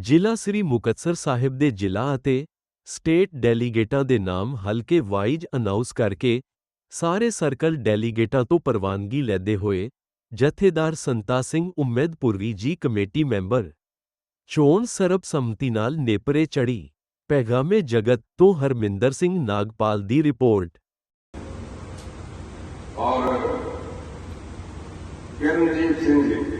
ਜ਼ਿਲ੍ਹਾ ਸ੍ਰੀ ਮੁਕਤਸਰ ਸਾਹਿਬ ਦੇ ਜ਼ਿਲ੍ਹਾ ਅਤੇ ਸਟੇਟ ਡੈਲੀਗੇਟਾਂ ਦੇ ਨਾਮ ਹਲਕੇ ਵਾਈਜ ਅਨਾਉਂਸ ਕਰਕੇ ਸਾਰੇ ਸਰਕਲ ਡੈਲੀਗੇਟਾਂ ਤੋਂ ਪ੍ਰਵਾਨਗੀ ਲੈਦੇ ਹੋਏ ਜਥੇਦਾਰ ਸੰਤਾ ਸਿੰਘ ਉਮੈਦਪੁਰੀ ਜੀ ਕਮੇਟੀ ਮੈਂਬਰ ਚੋਣ ਸਰਬ ਸੰਮਤੀ ਨਾਲ ਨੇਪਰੇ ਚੜੀ ਪੈਗਾਮੇ ਜਗਤ ਤੋਂ ਹਰਮਿੰਦਰ ਸਿੰਘ ਨਾਗਪਾਲ ਦੀ ਰਿਪੋਰਟ। ਔਰ ਕਿਰਨਜੀਤ ਸਿੰਘ ਜੀ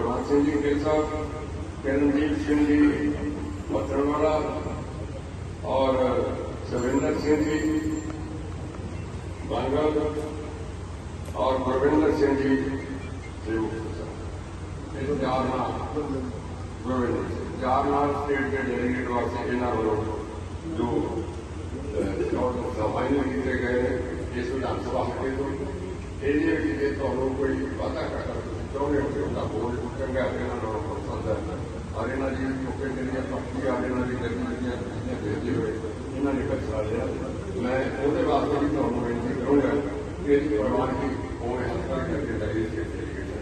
सिंह संजीव गिल साहब किरणजीत सिंह जी मथुरवाला और सविंदर सिंह जी, बांगल और गुरविंदर सिंह जी तो चारनाथ। गुरविंदर सिंह, चारनाथ स्टेट के डेलीगेट वास्ते इन्होंने वालों जो सफ़ाई में कीते गए हैं इस विधानसभा हटे तो ये कोई वादा कर चाहते हो ਤੋਂ ਇਹਦੇ ਵਿੱਚ ਜੇ ਤੁਹਾਨੂੰ ਕੋਈ ਵਾਅਦਾ ਕਰਨਾ ਤੁਸੀਂ ਹੋ। ਕਿ ਉਹਦਾ ਇਹਨਾਂ ਦੀ ਜਿਹੜੀਆਂ ਪਾਰਟੀ ਆ ਇਹਨਾਂ ਦੀ ਜਿਹੜੀਆਂ ਭੇਜੇ ਹੋਏ, ਇਹਨਾਂ ਨੇ ਕਰ ਲਿਆ। ਮੈਂ ਉਹਦੇ ਵਾਸਤੇ ਵੀ ਤੁਹਾਨੂੰ ਬੇਨਤੀ ਕਰੂੰਗਾ ਕਿ ਇਹਦੀ ਪ੍ਰਵਾਨਗੀ ਹੋਵੇ ਹਲਕਾ ਕਰਕੇ ਲਈ ਸੀ